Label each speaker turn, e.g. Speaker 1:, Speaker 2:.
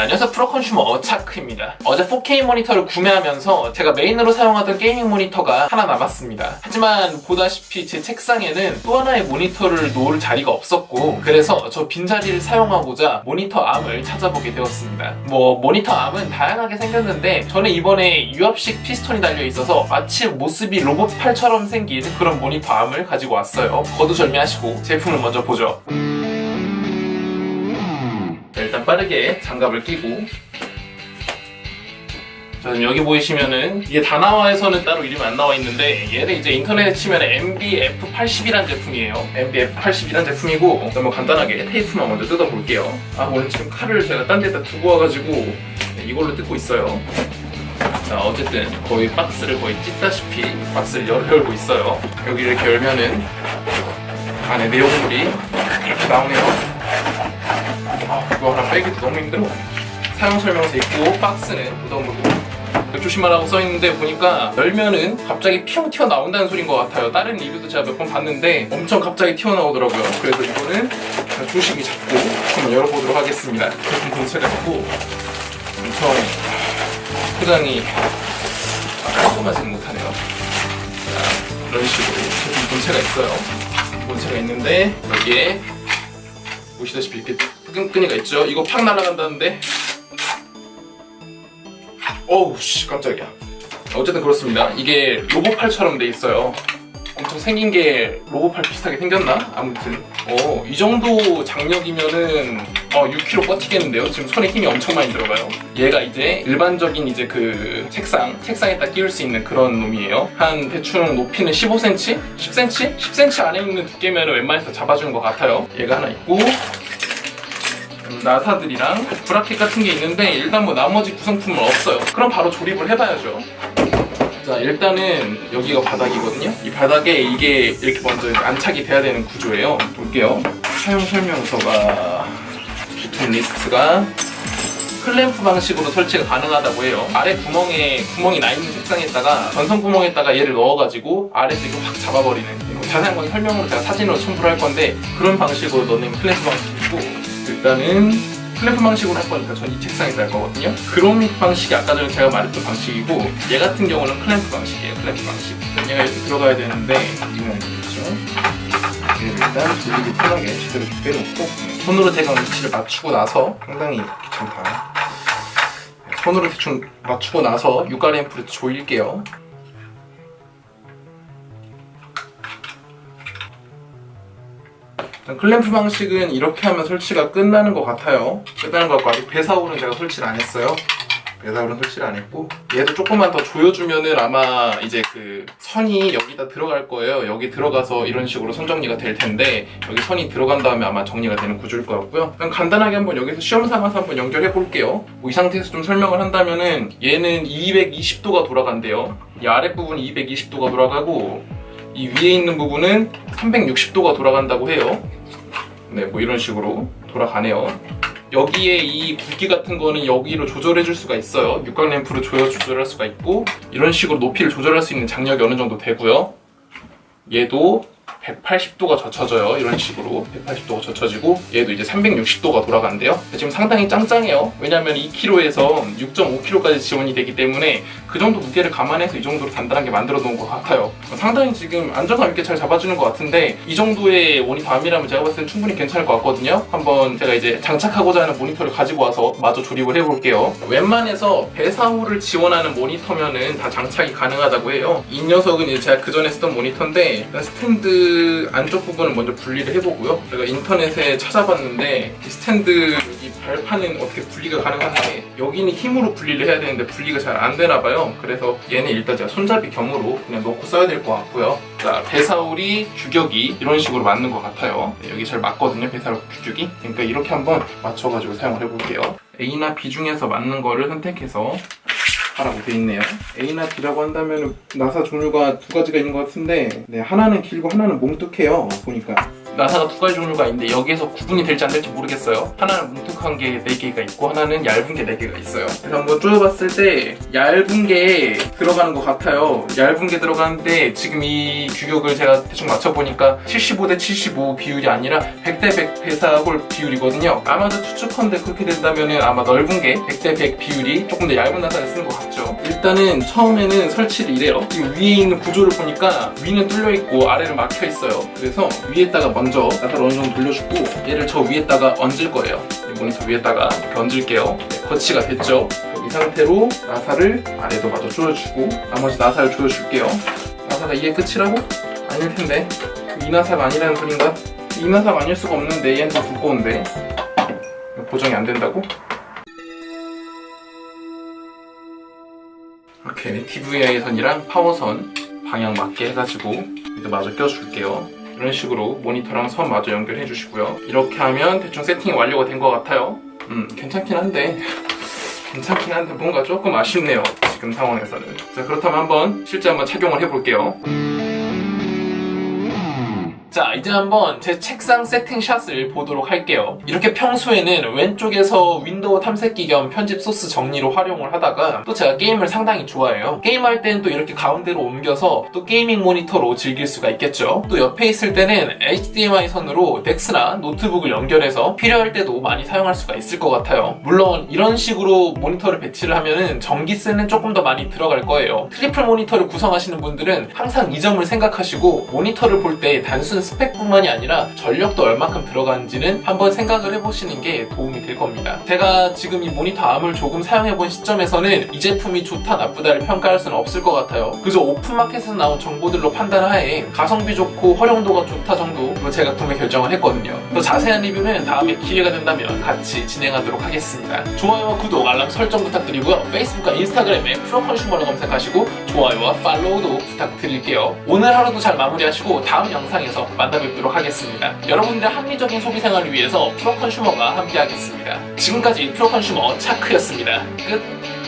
Speaker 1: 안녕하세요 프로컨슈머 차크입니다. 어제 4K 모니터를 구매하면서 제가 메인으로 사용하던 게이밍 모니터가 하나 남았습니다. 하지만 보다시피 제 책상에는 또 하나의 모니터를 놓을 자리가 없었고 그래서 저 빈자리를 사용하고자 모니터 암을 찾아보게 되었습니다. 뭐 모니터 암은 다양하게 생겼는데 저는 이번에 유압식 피스톤이 달려 있어서 마치 모습이 로봇팔처럼 생긴 그런 모니터 암을 가지고 왔어요. 거두절미하시고 제품을 먼저 보죠. 자, 일단 빠르게 장갑을 끼고 자, 여기 보이시면은 이게 다나와에서는 따로 이름이 안 나와 있는데 얘는 이제 인터넷에 치면 MBF80이란 제품이에요. MBF80이란 제품이고 한번 간단하게 테이프만 먼저 뜯어볼게요. 아 오늘 지금 칼을 제가 딴 데다 두고 와가지고 네, 이걸로 뜯고 있어요. 자 어쨌든 거의 박스를 거의 찢다시피 박스를 열- 열고 있어요. 여기 이렇게 열면은 안에 내용물이 이렇게 나오네요. 아, 이거 하나 빼기도 너무 힘들어. 사용 설명서 있고 박스는 무덤으로 조심하라고 써 있는데 보니까 열면은 갑자기 피용 튀어 나온다는 소린 것 같아요. 다른 리뷰도 제가 몇 번 봤는데 엄청 갑자기 튀어 나오더라고요. 그래서 이거는 조심히 잡고 한번 열어보도록 하겠습니다. 본체가 있고 엄청 포장이 깔끔하지는 못하네요. 자, 이런 식으로 제품 본체가 있어요. 본체가 있는데 여기에 보시다시피 이렇게 끈끈이가 있죠. 이거 팍 날아간다는데. 어우 씨 깜짝이야. 어쨌든 그렇습니다. 이게 로봇팔처럼 돼 있어요. 엄청 생긴 게 로봇팔 비슷하게 생겼나? 아무튼 어, 이 정도 장력이면은 어, 6kg 버티겠는데요. 지금 손에 힘이 엄청 많이 들어가요. 얘가 이제 일반적인 이제 그 책상, 책상에다 끼울 수 있는 그런 놈이에요. 한 대충 높이는 15cm, 10cm, 10cm 안에 있는 두께면 웬만해서 잡아주는 것 같아요. 얘가 하나 있고 음, 나사들이랑 브라켓 같은 게 있는데 일단 뭐 나머지 구성품은 없어요. 그럼 바로 조립을 해봐야죠. 자 일단은 여기가 바닥이거든요. 이 바닥에 이게 이렇게 먼저 안착이 돼야 되는 구조예요. 볼게요. 사용 설명서가 부품 리스트가 클램프 방식으로 설치가 가능하다고 해요. 아래 구멍에 구멍이 나 있는 책상에다가 전선 구멍에다가 얘를 넣어가지고 아래에서 이거 확 잡아버리는 자세한 건 설명으로 제가 사진으로 첨부를 할 건데 그런 방식으로 넣는 클램프 방식이고 일단은 클램프 방식으로 할 거니까 전 이 책상에서 할 거거든요. 그로믹 방식이 아까 전에 제가 말했던 방식이고 얘 같은 경우는 클램프 방식이에요. 클램프 방식. 얘가 이렇게 들어가야 되는데 이건 아니겠죠. 얘를 일단 조리기 편하게 제대로 빼놓고 손으로 대강 위치를 맞추고 나서 상당히 귀찮다. 손으로 대충 맞추고 나서 육가 램프를 조일게요. 클램프 방식은 이렇게 하면 설치가 끝나는 것 같아요. 끝나는 것 같고 아직 배사울은 제가 설치를 안 했어요. 배사울은 설치를 안 했고 얘도 조금만 더 조여주면은 아마 이제 그 선이 여기다 들어갈 거예요. 여기 들어가서 이런 식으로 선 정리가 될 텐데 여기 선이 들어간 다음에 아마 정리가 되는 구조일 것 같고요. 그냥 간단하게 한번 여기서 시험 삼아서 한번 연결해 볼게요. 뭐 이 상태에서 좀 설명을 한다면은 얘는 220도가 돌아간대요. 이 아랫 부분이 220도가 돌아가고 이 위에 있는 부분은 360도가 돌아간다고 해요. 네, 뭐 이런 식으로 돌아가네요. 여기에 이 굵기 같은 거는 여기로 조절해 줄 수가 있어요. 육각 램프로 조여 조절할 수가 있고 이런 식으로 높이를 조절할 수 있는 장력이 어느 정도 되고요. 얘도 180도가 젖혀져요. 이런 식으로 180도가 젖혀지고 얘도 이제 360도가 돌아간대요. 지금 상당히 짱짱해요. 왜냐면 2kg에서 6.5kg까지 지원이 되기 때문에 그 정도 무게를 감안해서 이 정도로 단단하게 만들어 놓은 것 같아요. 상당히 지금 안정감 있게 잘 잡아주는 것 같은데 이 정도의 모니터 암이라면 제가 봤을 땐 충분히 괜찮을 것 같거든요. 한번 제가 이제 장착하고자 하는 모니터를 가지고 와서 마저 조립을 해볼게요. 웬만해서 배사호를 지원하는 모니터면은 다 장착이 가능하다고 해요. 이 녀석은 이제 제가 그 전에 쓰던 모니터인데 일단 안쪽 부분을 먼저 분리를 해보고요. 제가 인터넷에 찾아봤는데 이 스탠드 여기 발판은 어떻게 분리가 가능한데 여기는 힘으로 분리를 해야 되는데 분리가 잘 안 되나 봐요. 그래서 얘는 일단 제가 손잡이 겸으로 그냥 놓고 써야 될 것 같고요. 자, 배사울이 규격이 이런 식으로 맞는 것 같아요. 네, 여기 잘 맞거든요, 배사울 규격이. 그러니까 이렇게 한번 맞춰가지고 사용을 해볼게요. A나 B 중에서 맞는 거를 선택해서 하 라고 돼 있네요. A나 B라고 한다면 나사 종류가 두 가지가 있는 것 같은데 네, 하나는 길고 하나는 몽뚝해요. 보니까 나사가 두 가지 종류가 있는데 여기에서 구분이 될지 안 될지 모르겠어요. 하나는 뭉툭한 게 4개가 있고 하나는 얇은 게 4개가 있어요. 그래서 한번 쪼여봤을 때 얇은 게 들어가는 것 같아요. 얇은 게 들어가는데 지금 이 규격을 제가 대충 맞춰보니까 75대 75 비율이 아니라 100대 100 배사골 비율이거든요. 아마도 추측컨대 그렇게 된다면 아마 넓은 게 100대 100 비율이 조금 더 얇은 나사를 쓰는 것 같죠. 일단은 처음에는 설치를 이래요. 지금 위에 있는 구조를 보니까 위는 뚫려 있고 아래는 막혀 있어요. 그래서 위에다가 먼저 나사를 어느 정도 돌려주고 얘를 저 위에다가 얹을 거예요. 이 모니터 위에다가 이렇게 얹을게요. 네, 거치가 됐죠. 이 상태로 나사를 아래도 마저 조여주고 나머지 나사를 조여줄게요. 나사가 이게 끝이라고? 아닐 텐데 이 나사가 아니라는 소린가? 이 나사가 아닐 수가 없는데 얘는 더 두꺼운데 보정이 안 된다고? 이렇게 DVI 선이랑 파워선 방향 맞게 해가지고 이제 마저 껴줄게요. 이런 식으로 모니터랑 선 마저 연결해 주시고요. 이렇게 하면 대충 세팅이 완료가 된 것 같아요. 음, 괜찮긴 한데 괜찮긴 한데 뭔가 조금 아쉽네요. 지금 상황에서는. 자, 그렇다면 한번 실제 한번 착용을 해볼게요. 자, 이제 한번 제 책상 세팅샷을 보도록 할게요. 이렇게 평소에는 왼쪽에서 윈도우 탐색기 겸 편집 소스 정리로 활용을 하다가 또 제가 게임을 상당히 좋아해요. 게임할 때는 또 이렇게 가운데로 옮겨서 또 게이밍 모니터로 즐길 수가 있겠죠. 또 옆에 있을 때는 HDMI 선으로 덱스나 노트북을 연결해서 필요할 때도 많이 사용할 수가 있을 것 같아요. 물론 이런 식으로 모니터를 배치를 하면은 전기세는 조금 더 많이 들어갈 거예요. 트리플 모니터를 구성하시는 분들은 항상 이 점을 생각하시고 모니터를 볼 때 단순 스펙뿐만이 아니라 전력도 얼마큼 들어가는지는 한번 생각을 해보시는 게 도움이 될 겁니다. 제가 지금 이 모니터 암을 조금 사용해본 시점에서는 이 제품이 좋다 나쁘다를 평가할 수는 없을 것 같아요. 그저 오픈마켓에서 나온 정보들로 판단하에 가성비 좋고 활용도가 좋다 정도로 제가 구매 결정을 했거든요. 더 자세한 리뷰는 다음에 기회가 된다면 같이 진행하도록 하겠습니다. 좋아요와 구독, 알람 설정 부탁드리고요. 페이스북과 인스타그램에 프로컨슈머를 검색하시고 좋아요와 팔로우도 부탁드릴게요. 오늘 하루도 잘 마무리하시고 다음 영상에 서 만나뵙도록 하겠습니다. 여러분들의 합리적인 소비 생활을 위해서 프로컨슈머가 함께하겠습니다. 지금까지 프로컨슈머 차크였습니다. 끝.